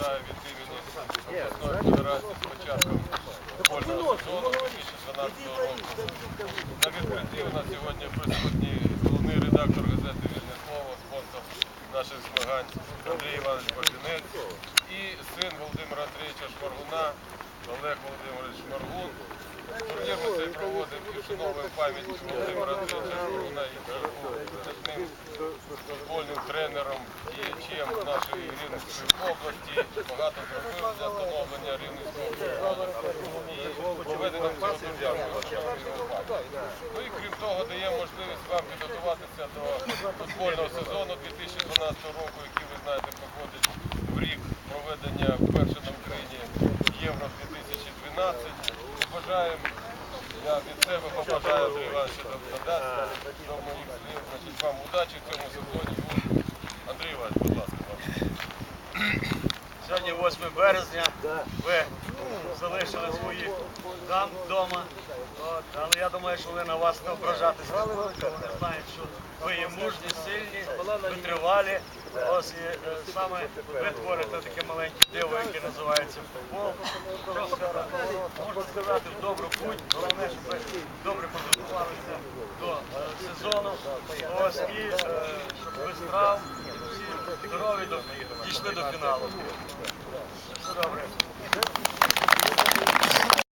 вітаю від імені обласної федерації з початком сезону 2012 року. На відкритті у нас сьогодні присутній головний редактор газети Вільне слово, спонсор наших змагань Андрій Іванович Богдинець і син Володимира Андрійовича Шмаргуна Олег Володимирович Шмаргун. Турнір ми цей проводимо і вшановуємо пам'ять Володимира Андрійовича Шмаргуна, який був видатним футбольним тренером, діячем нашої Рівненської області, багато зробив для становлення Рівненського і проведеним цього турніру. Ну і крім того, дає можливість вам підготуватися до футбольного сезону 2012 року, який ви знаєте проходить в рік проведення вперше на Україні Євро 2012. Побажаємо, я від себе побажаю. Значить, вам удачі в цьому сезоні. Андрій Іванович, будь ласка, вам. Сьогодні 8 березня. Ви залишили своїх дам вдома. Але я думаю, що вони на вас не ображатися. Вони знають, що ви є мужні, сильні, витривалі. Ось і е, саме ви творите таке маленьке диво, яке називається футбол. Що сказати? Можна сказати, в добру путь. Головне, щоб ви добре підготувалися до е, сезону. Ось і е, щоб без травм здорові до- дійшли до фіналу.